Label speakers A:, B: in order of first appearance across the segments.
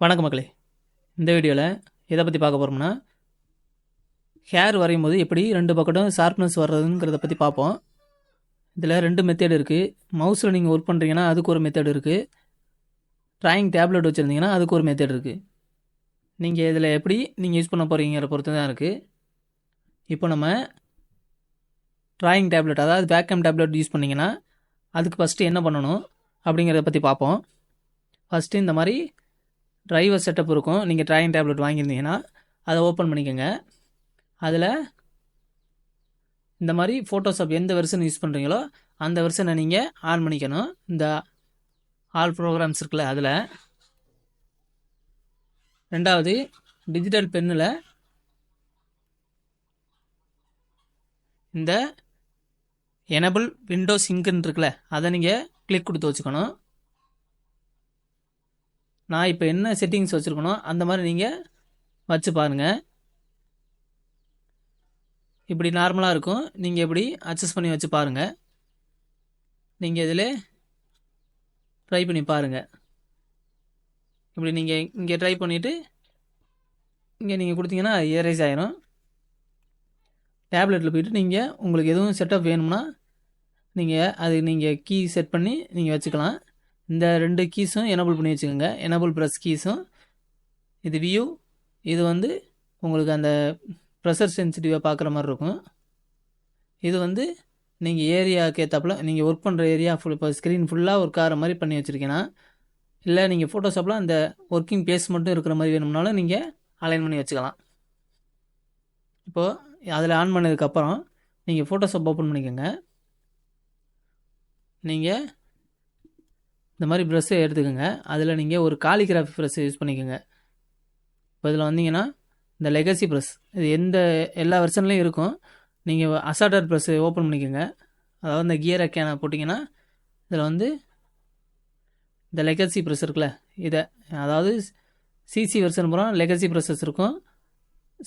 A: வணக்கம் மக்களே. இந்த வீடியோவில் எதை பற்றி பார்க்க போகிறோம்னா ஹேர் வரையும் போது எப்படி ரெண்டு பக்கட்டும் ஷார்ப்னஸ் வர்றதுங்கிறத பற்றி பார்ப்போம். இதில் ரெண்டு மெத்தேடு இருக்குது மவுஸில் நீங்கள் ஒர்க் பண்ணுறீங்கன்னா அதுக்கு ஒரு மெத்தேடு இருக்குது ட்ராயிங் டேப்லெட் வச்சுருந்தீங்கன்னா அதுக்கு ஒரு மெத்தேடு இருக்குது நீங்கள் இதில் எப்படி நீங்கள் யூஸ் பண்ண போகிறீங்கிற பொறுத்து தான் இருக்குது இப்போ நம்ம ட்ராயிங் டேப்லெட் அதாவது வேக்கம் டேப்லெட் யூஸ் பண்ணிங்கன்னா அதுக்கு ஃபஸ்ட்டு என்ன பண்ணணும் அப்படிங்கிறத பற்றி பார்ப்போம். ஃபஸ்ட்டு இந்த மாதிரி டிரைவர் செட்டப் இருக்கும். நீங்கள் ட்ராயிங் டேப்லெட் வாங்கியிருந்தீங்கன்னா அதை ஓப்பன் பண்ணிக்கோங்க. அதில் இந்த மாதிரி ஃபோட்டோஷாப் எந்த வெர்ஷன் யூஸ் பண்ணுறீங்களோ அந்த வெர்ஷனை நீங்கள் ஆன் பண்ணிக்கணும். இந்த ஆல் ப்ரோக்ராம்ஸ் இருக்குல்ல அதில். ரெண்டாவது டிஜிட்டல் பென்னில் இந்த எனபிள் விண்டோ சிங்குன்னு இருக்குல்ல அதை நீங்கள் கிளிக் கொடுத்து வச்சுக்கணும். நான் இப்போ என்ன செட்டிங்ஸ் வச்சுருக்கணும் அந்த மாதிரி நீங்கள் வச்சு பாருங்கள் இப்படி நார்மலாக இருக்கும். நீங்கள் இப்படி அட்ஜஸ்ட் பண்ணி வச்சு பாருங்கள் நீங்கள் இதில் ட்ரை பண்ணி பாருங்கள் இப்படி நீங்கள் இங்கே ட்ரை பண்ணிவிட்டு இங்கே நீங்கள் கொடுத்தீங்கன்னா ஏரைஸ் ஆகிரும் டேப்லெட்டில் போயிட்டு நீங்கள் உங்களுக்கு எதுவும் செட்டப் வேணும்னா நீங்கள் அது நீங்கள் கீ செட் பண்ணி நீங்கள் வச்சுக்கலாம். இந்த ரெண்டு கீஸும் எனபிள் பண்ணி வச்சுக்கோங்க. எனபிள் ப்ரெஸ் கீஸும் இது வியூ இது வந்து உங்களுக்கு அந்த ப்ரெஷர் சென்சிட்டிவாக பார்க்குற மாதிரி இருக்கும். இது வந்து நீங்கள் ஏரியாவுக்கு ஏற்றாப்புல நீங்கள் ஒர்க் பண்ணுற ஏரியா ஃபுல் இப்போ ஸ்க்ரீன் ஃபுல்லாக ஒர்க் ஆகிற மாதிரி பண்ணி வச்சுருக்கீங்கன்னா இல்லை நீங்கள் ஃபோட்டோஷாப்பில் அந்த ஒர்க்கிங் பேஸ் மட்டும் இருக்கிற மாதிரி வேணும்னாலும் நீங்கள் அலைன் பண்ணி வச்சுக்கலாம். இப்போது அதில் ஆன் பண்ணதுக்கப்புறம் நீங்கள் ஃபோட்டோஷாப் ஓப்பன் பண்ணிக்கோங்க. நீங்கள் இந்த மாதிரி ப்ரெஷ்ஷை எடுத்துக்கோங்க. அதில் நீங்கள் ஒரு காலிகிராஃபி ப்ரெஷ் யூஸ் பண்ணிக்கோங்க. இப்போ இதில் வந்தீங்கன்னா இந்த லெகசி ப்ரெஷ் இது எந்த எல்லா வெர்ஷன்லேயும் இருக்கும். நீங்கள் அசாட்டர் ப்ரெஷ் ஓப்பன் பண்ணிக்கோங்க. அதாவது இந்த கியர் கேனை போட்டிங்கன்னா இதில் வந்து இந்த லெகசி ப்ரெஷ் இருக்குல்ல இதை அதாவது சிசி வெர்ஷன் பூரா லெகசி ப்ரெஷஸ் இருக்கும்.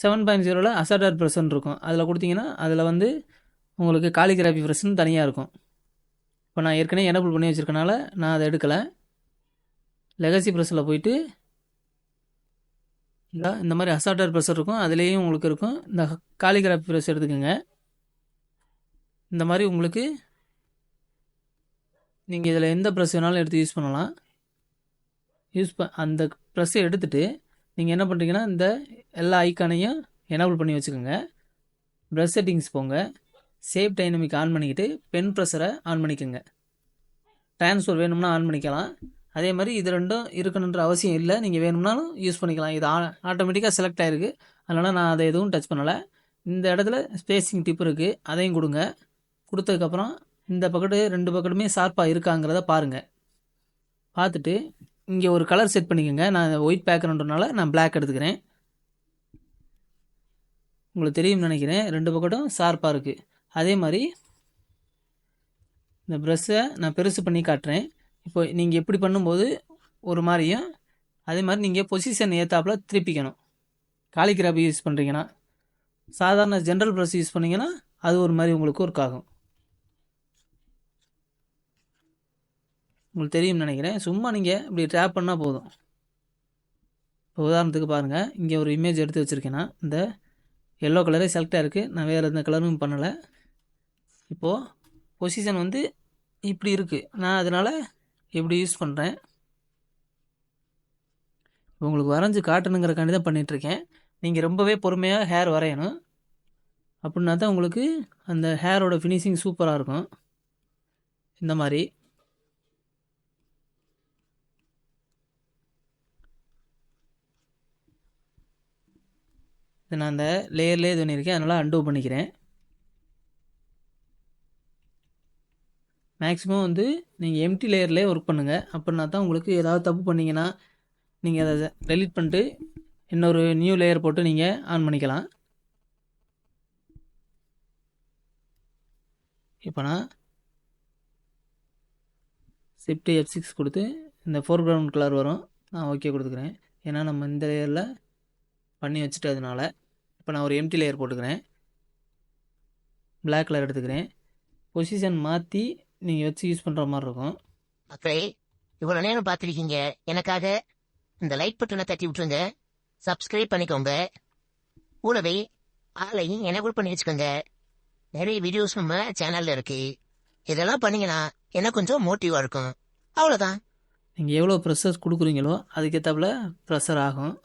A: செவன் பாயிண்ட் ஜீரோவில் அசாட்டர் ப்ரெஷன் இருக்கும். அதில் கொடுத்தீங்கன்னா அதில் வந்து உங்களுக்கு காலிகிராஃபி ப்ரெஷ்னு தனியாக இருக்கும். இப்போ நான் ஏற்கனவே எனபிள் பண்ணி வச்சுருக்கனால நான் அதை எடுக்கலை. லெகசி ப்ரெஸ்ஸில் போயிட்டு இந்த இந்த மாதிரி அசாட்டர் ப்ரெஷர் இருக்கும் அதுலேயும் உங்களுக்கு இருக்கும். இந்த காலிகிராஃபி ப்ரெஸ் எடுத்துக்கோங்க. இந்த மாதிரி உங்களுக்கு நீங்கள் இதில் எந்த ப்ரெஸ் வேணாலும் எடுத்து யூஸ் பண்ணலாம். யூஸ் ப அந்த ப்ரெஸ்ஸை எடுத்துகிட்டு நீங்கள் என்ன பண்ணுறீங்கன்னா இந்த எல்லா ஐக்கானையும் எனபிள் பண்ணி வச்சுக்கோங்க. ப்ரெஷ் செட்டிங்ஸ் போங்க. சேவ் டைனமிக் ஆன் பண்ணிக்கிட்டு பென் ப்ரெஷரை ஆன் பண்ணிக்கோங்க. ட்ரான்ஸ்ஃபர் வேணும்னா ஆன் பண்ணிக்கலாம். அதே மாதிரி இது ரெண்டும் இருக்கணுன்ற அவசியம் இல்லை. நீங்கள் வேணும்னாலும் யூஸ் பண்ணிக்கலாம். இது ஆட்டோமேட்டிக்காக செலக்ட் ஆகிருக்கு அதனால் நான் அதை எதுவும் டச் பண்ணலை. இந்த இடத்துல ஸ்பேசிங் டிப் இருக்குது அதையும் கொடுங்க. கொடுத்ததுக்கப்புறம் இந்த பக்கெட்டு ரெண்டு பக்கெட்டுமே ஷார்ப்பாக இருக்காங்கிறத பாருங்கள் பார்த்துட்டு இங்கே ஒரு கலர் செட் பண்ணிக்கோங்க. நான் ஒயிட் பேக்ரவுண்டுனால நான் பிளாக் எடுத்துக்கிறேன். உங்களுக்கு தெரியும்னு நினைக்கிறேன். ரெண்டு பக்கெட்டும் ஷார்ப்பாக இருக்குது அதே மாதிரி இந்த ப்ரெஷ்ஷை நான் பெருசு பண்ணி காட்டுறேன். இப்போ நீங்கள் எப்படி பண்ணும்போது ஒரு மாதிரியும் அதே மாதிரி நீங்கள் பொசிஷன் ஏற்றாப்புல திருப்பிக்கணும். காலிகிராஃபி யூஸ் பண்ணுறீங்கன்னா சாதாரண ஜென்ரல் ப்ரெஷ் யூஸ் பண்ணிங்கன்னா அது ஒரு மாதிரி உங்களுக்கு ஒர்க் ஆகும். உங்களுக்கு தெரியும்னு நினைக்கிறேன். சும்மா நீங்கள் இப்படி டேப் பண்ணால் போதும். இப்போ உதாரணத்துக்கு பாருங்கள் இங்கே ஒரு இமேஜ் எடுத்து வச்சுருக்கேன்னா இந்த எல்லோ கலரே செலக்டாக இருக்குது நான் வேறு எந்த கலரும் பண்ணலை. இப்போது பொசிஷன் வந்து இப்படி இருக்குது நான் அதனால் இப்படி யூஸ் பண்ணுறேன் உங்களுக்கு வரைஞ்சி காட்டணுங்கிறக்காண்டி தான் பண்ணிகிட்ருக்கேன் நீங்கள் ரொம்பவே பொறுமையாக ஹேர் வரையணும். அப்படின்னா தான் உங்களுக்கு அந்த ஹேரோட ஃபினிஷிங் சூப்பராக இருக்கும். இந்த மாதிரி. இது நான் அந்த லேயர்லேயே இது பண்ணியிருக்கேன். அதனால் அண்டூ பண்ணிக்கிறேன். மேக்ஸிமம் வந்து நீங்கள் எம்டி லேயர்லேயே ஒர்க் பண்ணுங்கள் அப்படின்னா தான் உங்களுக்கு ஏதாவது தப்பு பண்ணிங்கன்னா நீங்கள் அதை டெலிட் பண்ணிட்டு இன்னொரு நியூ லேயர் போட்டு நீங்கள் ஆன் பண்ணிக்கலாம். இப்போ நான் ஷிஃப்ட் எஃப் சிக்ஸ் கொடுத்து இந்த ஃபோர் கிரவுண்ட் கலர் வரும். நான் ஓகே கொடுத்துக்கிறேன். ஏன்னா நம்ம இந்த லேயரில் பண்ணி வச்சுட்டதுனால இப்போ நான் ஒரு எம்டி லேயர் போட்டுக்கிறேன். பிளாக் கலர் எடுத்துக்கிறேன். பொசிஷன் மாற்றி நீங்கள் வச்சு யூஸ் பண்ணுற மாதிரி இருக்கும்.
B: மக்களே இவ்வளவு நேரம் பார்த்திருக்கீங்க. எனக்காக இந்த லைக் பட்டனை தட்டி விட்டுருங்க. சப்ஸ்கிரைப் பண்ணிக்கோங்க. கூடவே ஆளையும் எனபிள் பண்ணி வச்சுக்கோங்க. நிறைய வீடியோஸ் நம்ம சேனல்ல இருக்கு. இதெல்லாம் பண்ணீங்கன்னா எனக்கு கொஞ்சம் மோட்டிவா இருக்கும். அவ்வளவுதான்.
A: நீங்கள் எவ்வளோ ப்ரெஷர் கொடுக்குறீங்களோ அதுக்கேற்றாப்புல ப்ரெஷர் ஆகும்.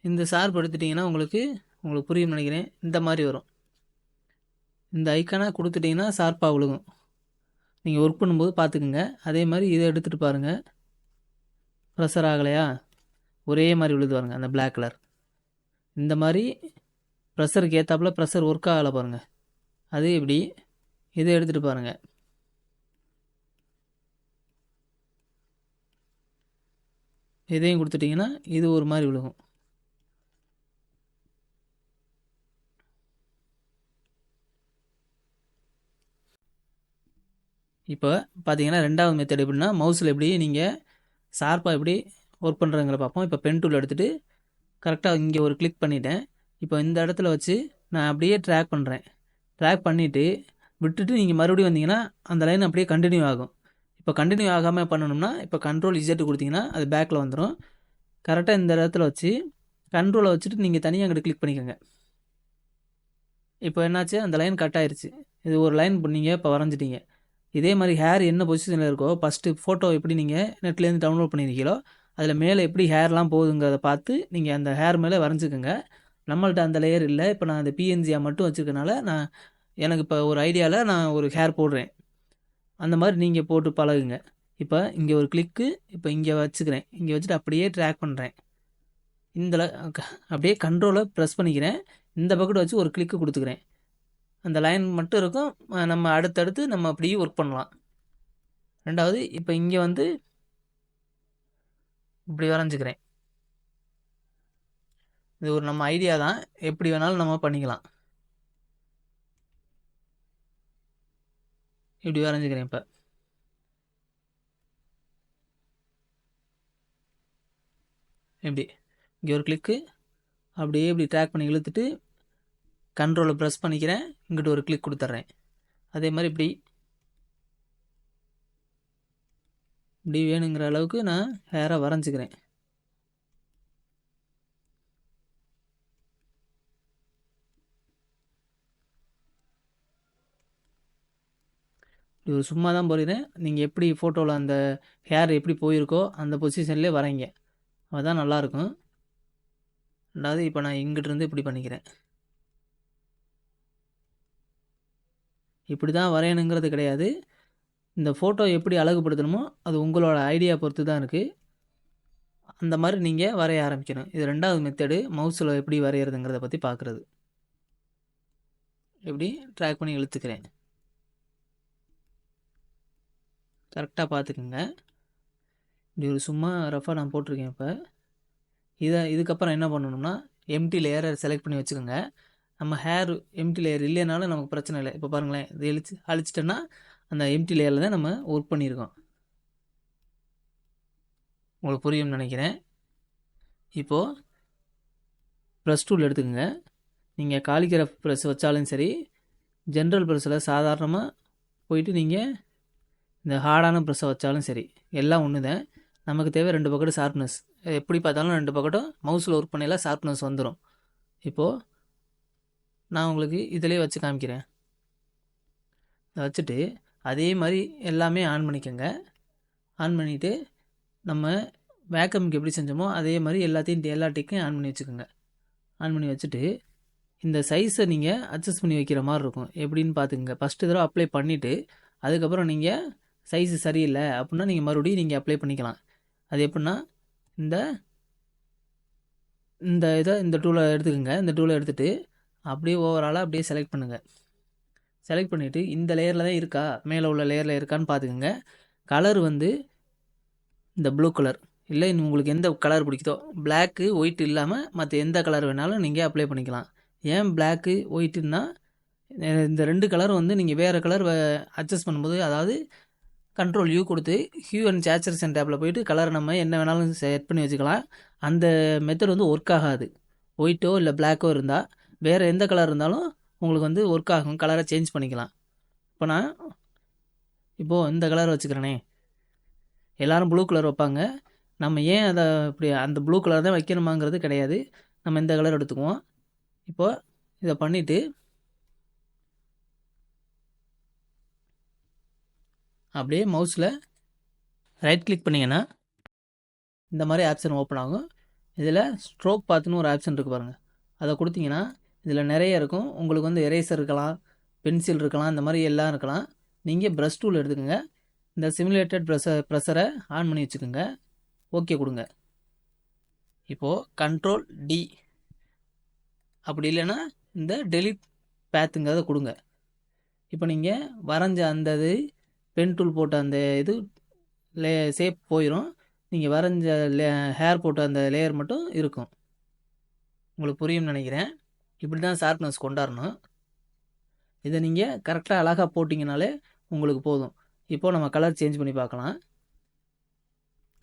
A: இந்த சார்பு எடுத்துட்டிங்கன்னா உங்களுக்கு உங்களுக்கு புரியும் நினைக்கிறேன். இந்த மாதிரி வரும். இந்த ஐக்கானாக கொடுத்துட்டிங்கன்னா ஷார்ப்பாக விழுகும். நீங்கள் ஒர்க் பண்ணும்போது பார்த்துக்குங்க அதே மாதிரி இதை எடுத்துகிட்டு பாருங்கள் ப்ரெஷர் ஆகலையா? ஒரே மாதிரி விழுது பாருங்கள் அந்த பிளாக் கலர் இந்த மாதிரி ப்ரெஷருக்கு ஏற்றாப்புல ப்ரெஷர் ஒர்க் ஆகலை பாருங்கள் அது இப்படி இதை எடுத்துகிட்டு பாருங்கள் இதையும் கொடுத்துட்டிங்கன்னா இது ஒரு மாதிரி விழுகும். இப்போ பார்த்தீங்கன்னா ரெண்டாவது மெத்தட் எப்படின்னா மவுஸில் எப்படி நீங்கள் ஷார்ப்பாக எப்படி ஒர்க் பண்ணுறங்கிற பார்ப்போம். இப்போ பென் டூல் எடுத்துகிட்டு கரெக்டாக இங்கே ஒரு கிளிக் பண்ணிட்டேன். இப்போ இந்த இடத்துல வச்சு நான் அப்படியே ட்ராக் பண்ணுறேன் ட்ராக் பண்ணிவிட்டு விட்டுட்டு நீங்கள் மறுபடியும் வந்தீங்கன்னா அந்த லைன் அப்படியே கண்டினியூ ஆகும். இப்போ கண்டினியூ ஆகாமல் பண்ணணும்னா இப்போ கண்ட்ரோல் இஜெட்டு கொடுத்தீங்கன்னா அது பேக்கில் வந்துடும் கரெக்டாக இந்த இடத்துல வச்சு கண்ட்ரோலை வச்சுட்டு நீங்கள் தனியாக அங்கிட்டு கிளிக் பண்ணிக்கோங்க. இப்போ என்னாச்சு? அந்த லைன் கட் ஆயிடுச்சு இது ஒரு லைன் நீங்கள் இப்போ வரைஞ்சிட்டீங்க. இதே மாதிரி ஹேர் என்ன பொசிஷனில் இருக்கோ ஃபஸ்ட்டு ஃபோட்டோ எப்படி நீங்கள் நெட்லேருந்து டவுன்லோட் பண்ணியிருக்கீங்களோ அதில் மேலே எப்படி ஹேர்லாம் போகுதுங்கிறத பார்த்து நீங்கள் அந்த ஹேர் மேலே வரைஞ்சிக்கோங்க. நம்மள்ட்ட அந்த லேயர் இல்லை. இப்போ நான் அந்த பிஎன்ஜியாக மட்டும் வச்சுருக்கனால நான் எனக்கு இப்போ ஒரு ஐடியாவில் நான் ஒரு ஹேர் போடுறேன். அந்த மாதிரி நீங்கள் போட்டு பழகுங்க. இப்போ இங்கே ஒரு கிளிக்கு இப்போ இங்கே வச்சுக்கிறேன். இங்கே வச்சுட்டு அப்படியே ட்ராக் பண்ணுறேன் இந்த அப்படியே கண்ட்ரோலை ப்ரெஸ் பண்ணிக்கிறேன். இந்த பக்கெட் வச்சு ஒரு கிளிக்கு கொடுத்துக்கிறேன். அந்த லைன் மட்டும் இருக்கும். நம்ம அடுத்தடுத்து நம்ம அப்படியே ஒர்க் பண்ணலாம். ரெண்டாவது இப்போ இங்கே வந்து இப்படி வரைஞ்சிக்கிறேன். இது ஒரு நம்ம ஐடியா தான். எப்படி வேணாலும் நம்ம பண்ணிக்கலாம். இப்படி வரைஞ்சிக்கிறேன் இப்போ. இப்படி. இங்கே ஒரு கிளிக்கு அப்படியே இப்படி ட்ராக் பண்ணி இழுத்துட்டு கண்ட்ரோலை ப்ரெஸ் பண்ணிக்கிறேன். இங்கிட்டு ஒரு கிளிக் கொடுத்துட்றேன். அதே மாதிரி இப்படி இப்படி வேணுங்கிற அளவுக்கு நான் ஹேராக வரைஞ்சிக்கிறேன். இப்படி சும்மா தான் போகிறேன் நீங்கள் எப்படி ஃபோட்டோவில் அந்த ஹேர் எப்படி போயிருக்கோ அந்த பொசிஷன்லேயே வரைங்க. அதுதான் நல்லாயிருக்கும் ரெண்டாவது இப்போ நான் இங்கிட்டிருந்து இப்படி பண்ணிக்கிறேன். இப்படி தான் வரையணுங்கிறது கிடையாது. இந்த ஃபோட்டோ எப்படி அழகுபடுத்தணுமோ அது உங்களோட ஐடியா பொறுத்து தான் இருக்குது அந்த மாதிரி நீங்கள் வரைய ஆரம்பிக்கணும். இது ரெண்டாவது மெத்தடு மவுஸில் எப்படி வரைகிறதுங்கிறத பற்றி பார்க்குறது எப்படி? ட்ராக் பண்ணி இழுத்துக்கிறேன். கரெக்டாக பார்த்துக்குங்க இப்படி ஒரு சும்மா ரஃபாக நான் போட்டிருக்கேன் இப்போ. இதை இதுக்கப்புறம் என்ன பண்ணணும்னா எம்டி லேயரை செலக்ட் பண்ணி வச்சுக்கோங்க. நம்ம ஹேர் எம்டி லேயர் இல்லைனாலும் நமக்கு பிரச்சனை இல்லை. இப்போ பாருங்களேன் இது எழுச்சி அழிச்சிட்டோன்னா அந்த எம்டி லேயரில் தான் நம்ம ஒர்க் பண்ணியிருக்கோம். உங்களுக்கு புரியும்னு நினைக்கிறேன். இப்போது ப்ரெஸ் டூல் எடுத்துக்கோங்க. நீங்கள் காலிகிராஃப் ப்ரெஸ் வச்சாலும் சரி ஜென்ரல் ப்ரெஸ்ஸில் சாதாரணமாக போயிட்டு நீங்கள் இந்த ஹார்டான ப்ரெஸ்ஸை வச்சாலும் சரி எல்லாம் ஒன்று தான் நமக்கு தேவை ரெண்டு பக்கெட்டு ஷார்ப்னஸ் எப்படி பார்த்தாலும் ரெண்டு பக்கெட்டும் மவுஸில் ஒர்க் பண்ணையில ஷார்ப்னஸ் வந்துடும் இப்போது நான் உங்களுக்கு இதிலே வச்சு காமிக்கிறேன். இதை வச்சுட்டு அதே மாதிரி எல்லாமே ஆன் பண்ணிக்கோங்க. ஆன் பண்ணிவிட்டு நம்ம வேக்கம்க்கு எப்படி செஞ்சோமோ அதே மாதிரி எல்லாத்தையும் எல்லா டிக்கையும் ஆன் பண்ணி வச்சுக்கோங்க. ஆன் பண்ணி வச்சுட்டு இந்த சைஸை நீங்கள் அட்ஜஸ்ட் பண்ணி வைக்கிற மாதிரி இருக்கும். எப்படின்னு பார்த்துக்குங்க. ஃபஸ்ட்டு தடவை அப்ளை பண்ணிவிட்டு அதுக்கப்புறம் நீங்கள் சைஸு சரியில்லை அப்படின்னா நீங்கள் மறுபடியும் நீங்கள் அப்ளை பண்ணிக்கலாம். அது எப்படின்னா இந்த இந்த இதை இந்த டூலை எடுத்துக்கோங்க. இந்த டூலை எடுத்துகிட்டு அப்படியே ஓவராலாக அப்படியே செலக்ட் பண்ணுங்கள் செலக்ட் பண்ணிவிட்டு இந்த லேயரில் தான் இருக்கா? மேலே உள்ள லேயரில் இருக்கான்னு பார்த்துக்குங்க. கலர் வந்து இந்த ப்ளூ கலர் இல்லை உங்களுக்கு எந்த கலர் பிடிக்குதோ. பிளாக்கு ஒயிட் இல்லாமல் மற்ற எந்த கலர் வேணாலும் நீங்கள் அப்ளை பண்ணிக்கலாம். ஏன் பிளாக்கு ஒயிட்டுன்னா இந்த ரெண்டு கலர் வந்து நீங்கள் வேறு கலர் அட்ஜஸ்ட் பண்ணும்போது அதாவது கண்ட்ரோல் யூ கொடுத்து ஹியூ அண்ட் சேச்சுரேஷன் டேப்பில் போயிட்டு கலர் நம்ம என்ன வேணாலும் செட் பண்ணி வச்சுக்கலாம். அந்த மெத்தட் வந்து ஒர்க் ஆகாது. ஒயிட்டோ இல்லை பிளாக்கோ இருந்தால் வேறு எந்த கலர் இருந்தாலும் உங்களுக்கு வந்து ஒர்க் ஆகும். கலரை சேஞ்ச் பண்ணிக்கலாம். இப்போ நான் இப்போது இந்த கலர் வச்சுக்கிறேனே. எல்லோரும் ப்ளூ கலர் வைப்பாங்க. நம்ம ஏன் அதை இப்படி அந்த ப்ளூ கலர் தான் வைக்கணுமாங்கிறது கிடையாது. நம்ம இந்த கலர் எடுத்துக்குவோம். இப்போது இதை பண்ணிவிட்டு அப்படியே மவுஸில் ரைட் கிளிக் பண்ணிங்கன்னா இந்த மாதிரி ஆப்ஷன் ஓப்பன் ஆகும். இதில் ஸ்ட்ரோக் பார்த்துன்னு ஒரு ஆப்ஷன் இருக்குது பாருங்கள் அதை கொடுத்தீங்கன்னா இதில் நிறைய இருக்கும். உங்களுக்கு வந்து எரேசர் இருக்கலாம் பென்சில் இருக்கலாம் இந்த மாதிரி எல்லாம் இருக்கலாம். நீங்கள் ப்ரஷ் டூல் எடுத்துக்கோங்க. இந்த சிமுலேட்டட் ப்ரெஷர் ப்ரெஷரை ஆன் பண்ணி வச்சுக்கோங்க. ஓகே கொடுங்க. இப்போது கண்ட்ரோல் டி அப்படி இல்லைன்னா இந்த டெலிட் பேத்துங்கிறத கொடுங்க. இப்போ நீங்கள் வரைஞ்ச அந்த இது பென் டூல் போட்ட அந்த இது லே சேப் போயிடும் நீங்கள் வரைஞ்ச லே ஹேர் போட்ட அந்த லேயர் மட்டும் இருக்கும். உங்களுக்கு புரியும்னு நினைக்கிறேன். இப்படி தான் ஷார்ப்னஸ் கொண்டாடணும். இதை நீங்கள் கரெக்டாக அழகாக போட்டிங்கனாலே உங்களுக்கு போதும். இப்போது நம்ம கலர் சேஞ்ச் பண்ணி பார்க்கலாம்.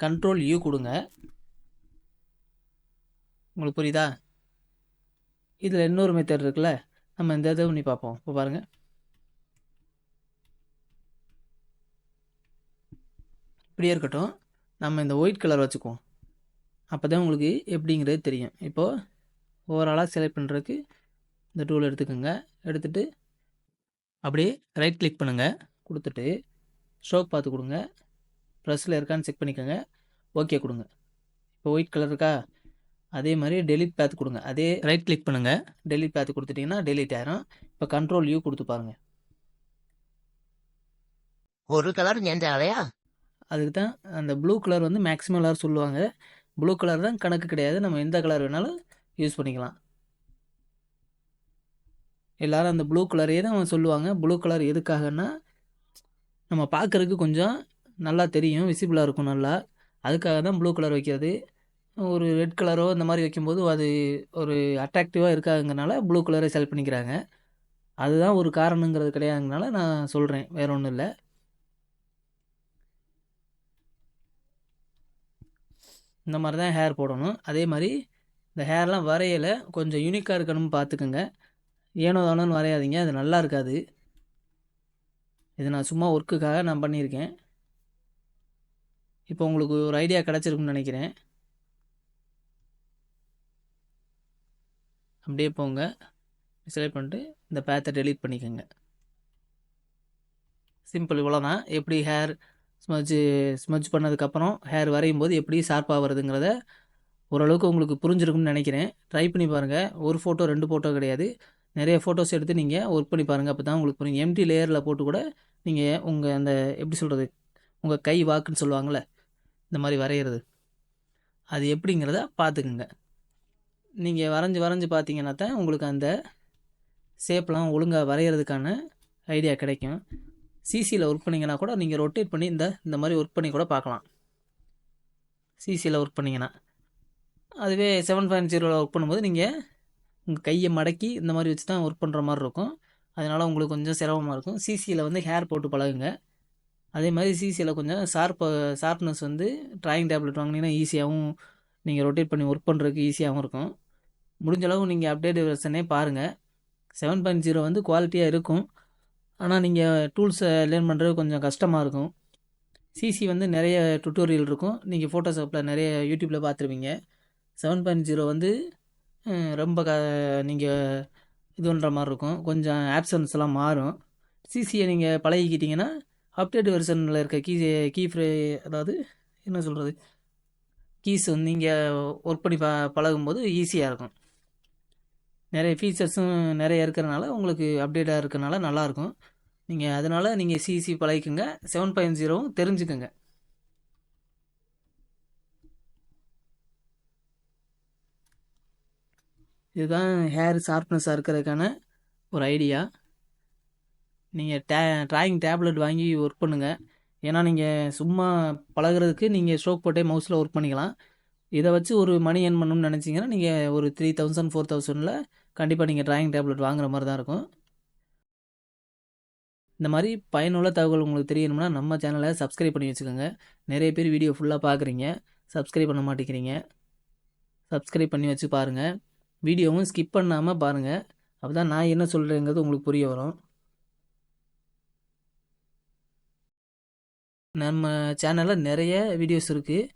A: கண்ட்ரோல் யூ கொடுங்க. உங்களுக்கு புரியுதா? இதில் இன்னொரு மெத்தட் இருக்குல்ல நம்ம இந்த இதை பண்ணி பார்ப்போம். இப்போ பாருங்கள் இப்படியே இருக்கட்டும். நம்ம இந்த ஒயிட் கலர் வச்சுக்குவோம். அப்போ தான் உங்களுக்கு எப்படிங்கிறது தெரியும். இப்போது ஓவராலாக செலக்ட் பண்ணுறதுக்கு இந்த டூல் எடுத்துக்கோங்க. எடுத்துகிட்டு அப்படியே ரைட் கிளிக் பண்ணுங்கள் கொடுத்துட்டு ஸ்ட்ரோக் பார்த்து கொடுங்க. ப்ரெஸ்ஸில் இருக்கான்னு செக் பண்ணிக்கோங்க. ஓகே கொடுங்க. இப்போ ஒயிட் கலர் இருக்கா? அதே மாதிரி டெலிட் பேத் கொடுங்க. அதே ரைட் கிளிக் பண்ணுங்கள் டெலிட் பேத் கொடுத்துட்டிங்கன்னா டெலிட் ஆயிரும். இப்போ கண்ட்ரோல் யூ கொடுத்து பாருங்கள்
B: ஒரு கலர் செஞ்சாலையா
A: அதுக்கு தான் அந்த ப்ளூ கலர் வந்து மேக்ஸிமம் எல்லாரும் சொல்லுவாங்க. ப்ளூ கலர் தான் கணக்கு கிடையாது. நம்ம எந்த கலர் வேணாலும் யூஸ் பண்ணிக்கலாம். எல்லோரும் அந்த ப்ளூ கலரையே தான் சொல்லுவாங்க. ப்ளூ கலர் எதுக்காகன்னா நம்ம பார்க்குறதுக்கு கொஞ்சம் நல்லா தெரியும் விசிபிளாக இருக்கும் நல்லா. அதுக்காக தான் ப்ளூ கலர் வைக்கிறது. ஒரு ரெட் கலரோ இந்த மாதிரி வைக்கும்போது அது ஒரு அட்ராக்டிவாக இருக்காதுங்கனால ப்ளூ கலரை செலக்ட் பண்ணிக்கிறாங்க. அதுதான் ஒரு காரணங்கிறது கிடையாதுங்கனால நான் சொல்கிறேன் வேற ஒன்றும் இல்லை. இந்த மாதிரி தான் ஹேர் போடணும். அதே மாதிரி இந்த ஹேர்லாம் வரையலை. கொஞ்சம் யூனிக்காக இருக்கணும்னு பார்த்துக்குங்க ஏனோ தானோன்னு வரையாதீங்க. அது நல்லா இருக்காது. இது நான் சும்மா ஒர்க்குக்காக நான் பண்ணியிருக்கேன். இப்போ உங்களுக்கு ஒரு ஐடியா கிடச்சிருக்குன்னு நினைக்கிறேன். அப்படியே போங்க. செலக்ட் பண்ணிட்டு இந்த பேத்தை டெலீட் பண்ணிக்கோங்க. சிம்பிள் இவ்வளோ தான் எப்படி ஹேர் ஸ்மஜ் ஸ்மஜ் பண்ணதுக்கப்புறம் ஹேர் வரையும் போது எப்படி ஷார்ப்பாக வருதுங்கிறத ஓரளவுக்கு உங்களுக்கு புரிஞ்சிருக்கும்னு நினைக்கிறேன். ட்ரை பண்ணி பாருங்கள் ஒரு ஃபோட்டோ ரெண்டு ஃபோட்டோ கிடையாது. நிறைய ஃபோட்டோஸ் எடுத்து நீங்கள் ஒர்க் பண்ணி பாருங்கள் அப்போ தான் உங்களுக்கு புரியும். எம்டி லேயரில் போட்டு கூட நீங்கள் உங்கள் அந்த எப்படி சொல்கிறது உங்கள் கை வாக்குன்னு சொல்லுவாங்கள்ல இந்த மாதிரி வரைகிறது அது எப்படிங்கிறத பார்த்துக்குங்க. நீங்கள் வரைஞ்சி வரைஞ்சி பார்த்தீங்கன்னா தான் உங்களுக்கு அந்த ஷேப்லாம் ஒழுங்காக வரைகிறதுக்கான ஐடியா கிடைக்கும். சிசியில் ஒர்க் பண்ணிங்கன்னா கூட நீங்கள் ரொட்டேட் பண்ணி இந்த இந்த மாதிரி ஒர்க் பண்ணி கூட பார்க்கலாம். சிசியில் ஒர்க் பண்ணிங்கன்னா. அதுவே செவன் பாயிண்ட் ஜீரோவில் ஒர்க் பண்ணும்போது நீங்கள் உங்கள் கையை மடக்கி இந்த மாதிரி வச்சு தான் ஒர்க் பண்ணுற மாதிரி இருக்கும். அதனால் உங்களுக்கு கொஞ்சம் சிரமமாக இருக்கும். சிசியில் வந்து ஹேர் போட்டு பழகுங்க. அதே மாதிரி சிசியில் கொஞ்சம் ஷார்ப்பு ஷார்ப்னஸ் வந்து ட்ராயிங் டேப்லெட் வாங்கினீங்கன்னா ஈஸியாகவும் நீங்கள் ரொட்டேட் பண்ணி ஒர்க் பண்ணுறதுக்கு ஈஸியாகவும் இருக்கும். முடிஞ்ச அளவு நீங்கள் அப்டேட் வெர்ஷனே பாருங்கள் செவன் பாயிண்ட் ஜீரோ வந்து குவாலிட்டியாக இருக்கும். ஆனால் நீங்கள் டூல்ஸை லேர்ன் பண்ணுறது கொஞ்சம் கஷ்டமாக இருக்கும். சிசி வந்து நிறைய டுட்டோரியல் இருக்கும். நீங்கள் ஃபோட்டோஷாப்பில் நிறைய யூடியூப்பில் பார்த்துருவீங்க செவன் பாயிண்ட் ஜீரோ வந்து ரொம்ப க நீங்கள் இது பண்ணுற மாதிரி இருக்கும். கொஞ்சம் ஆப்ஷன்ஸ் எல்லாம் மாறும். சிசியை நீங்கள் பழகிக்கிட்டிங்கன்னா அப்டேட் வெர்ஷனில் இருக்க கீ கீ ஃப்ரே அதாவது என்ன சொல்கிறது கீஸ் வந்து நீங்கள் ஒர்க் பண்ணி ப பழகும்போது ஈஸியாக இருக்கும். நிறைய ஃபீச்சர்ஸும் நிறைய இருக்கிறனால உங்களுக்கு அப்டேட்டாக இருக்கிறனால நல்லாயிருக்கும் நீங்கள் அதனால் நீங்கள் சிசி பழகிக்குங்க. செவன் பாயிண்ட் ஜீரோவும் தெரிஞ்சுக்கோங்க. இதுதான் ஹேர் ஷார்ப்னஸாக இருக்கிறதுக்கான ஒரு ஐடியா நீங்கள் டே ட்ராயிங் டேப்லெட் வாங்கி ஒர்க் பண்ணுங்கள் ஏன்னா நீங்கள் சும்மா பழகுறதுக்கு நீங்கள் ஸ்ட்ரோக் போட்டே மவுஸில் ஒர்க் பண்ணிக்கலாம். இதை வச்சு ஒரு மணி ஏர்ன் பண்ணணும்னு நினச்சிங்கன்னா நீங்கள் ஒரு த்ரீ தௌசண்ட் ஃபோர் தௌசண்டில் கண்டிப்பாக நீங்கள் ட்ராயிங் டேப்லெட் வாங்குற மாதிரி தான் இருக்கும். இந்த மாதிரி பயனுள்ள தகவல் உங்களுக்கு தெரியணும்னா நம்ம சேனலை சப்ஸ்கிரைப் பண்ணி வச்சுக்கோங்க. நிறைய பேர் வீடியோ ஃபுல்லாக பார்க்குறீங்க. சப்ஸ்கிரைப் பண்ண மாட்டேங்கிறீங்க. சப்ஸ்கிரைப் பண்ணி வச்சு பாருங்கள் வீடியோவும் ஸ்கிப் பண்ணாமல் பாருங்கள் அப்போ தான் நான் என்ன சொல்கிறேங்கிறது உங்களுக்கு புரிய வரும். நம்ம சேனலில் நிறைய வீடியோஸ் இருக்குது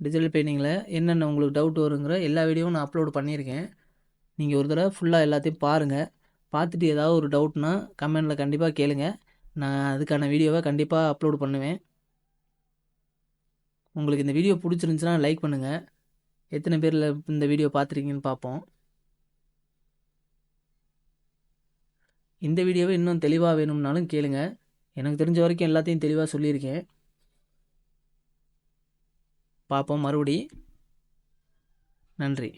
A: டிஜிட்டல் பெயிண்டிங்கில் என்னென்ன உங்களுக்கு டவுட் வருங்கிற எல்லா வீடியோவும் நான் அப்லோட் பண்ணியிருக்கேன். நீங்கள் ஒரு தடவை ஃபுல்லாக எல்லாத்தையும் பாருங்கள் பார்த்துட்டு ஏதாவது ஒரு டவுட்னா கமெண்டில் கண்டிப்பாக கேளுங்க. நான் அதுக்கான வீடியோவை கண்டிப்பாக அப்லோட் பண்ணுவேன். உங்களுக்கு இந்த வீடியோ பிடிச்சிருந்துச்சுன்னா லைக் பண்ணுங்கள் எத்தனை பேரில் இந்த வீடியோ பார்த்துருக்கீங்கன்னு பார்ப்போம். இந்த வீடியோவை இன்னும் தெளிவாக வேணும்னாலும் கேளுங்க. எனக்கு தெரிஞ்ச வரைக்கும் எல்லாத்தையும் தெளிவாக சொல்லியிருக்கேன். பார்ப்போம் மறுபடி. நன்றி.